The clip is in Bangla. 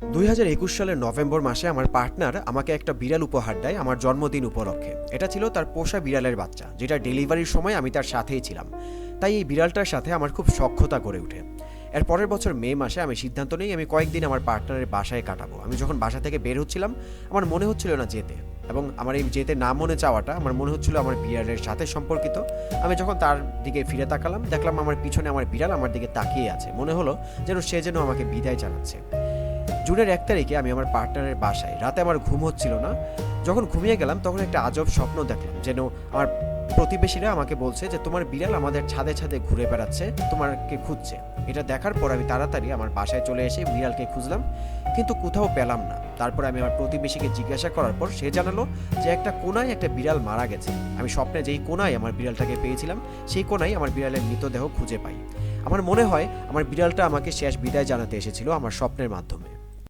দুই হাজার একুশ সালের নভেম্বর মাসে আমার পার্টনার আমাকে একটা বিড়াল উপহার দেয় আমার জন্মদিন উপলক্ষে। এটা ছিল তার পোষা বিড়ালের বাচ্চা, যেটা ডেলিভারির সময় আমি তার সাথেই ছিলাম। তাই এই বিড়ালটার সাথে আমার খুব সখ্যতা গড়ে ওঠে। এর পরের বছর মে মাসে আমি সিদ্ধান্ত নিই, আমি কয়েকদিন আমার পার্টনারের বাসায় কাটাবো। আমি যখন বাসা থেকে বের হচ্ছিলাম, আমার মনে হচ্ছিল না যেতে। এবং আমার এই যেতে না মনে চাওয়াটা আমার মনে হচ্ছিল আমার বিড়ালের সাথে সম্পর্কিত। আমি যখন তার দিকে ফিরে তাকালাম, দেখলাম আমার পিছনে আমার বিড়াল আমার দিকে তাকিয়ে আছে। মনে হলো যেন সে যেন আমাকে বিদায় জানাচ্ছে। জুনের এক তারিখে আমি আমার পার্টনারের বাসায়। রাতে আমার ঘুম হচ্ছিল না। যখন ঘুমিয়ে গেলাম, তখন একটা আজব স্বপ্ন দেখলাম, যেন আমার প্রতিবেশীরা আমাকে বলছে যে, তোমার বিড়াল আমাদের ছাদে ছাদে ঘুরে বেড়াচ্ছে তোমাকে খুঁজছে। এটা দেখার পর আমি তাড়াতাড়ি আমার বাসায় চলে এসে বিড়ালকে খুঁজলাম, কিন্তু কোথাও পেলাম না। তারপর আমি আমার প্রতিবেশীকে জিজ্ঞাসা করার পর সে জানালো যে, একটা কোনায় একটা বিড়াল মারা গেছে। আমি স্বপ্নে যেই কোনায় আমার বিড়ালটাকে পেয়েছিলাম, সেই কোনায় আমার বিড়ালের মৃতদেহ খুঁজে পাই। আমার মনে হয়, আমার বিড়ালটা আমাকে শেষ বিদায় জানাতে এসেছিল আমার স্বপ্নের মাধ্যমে।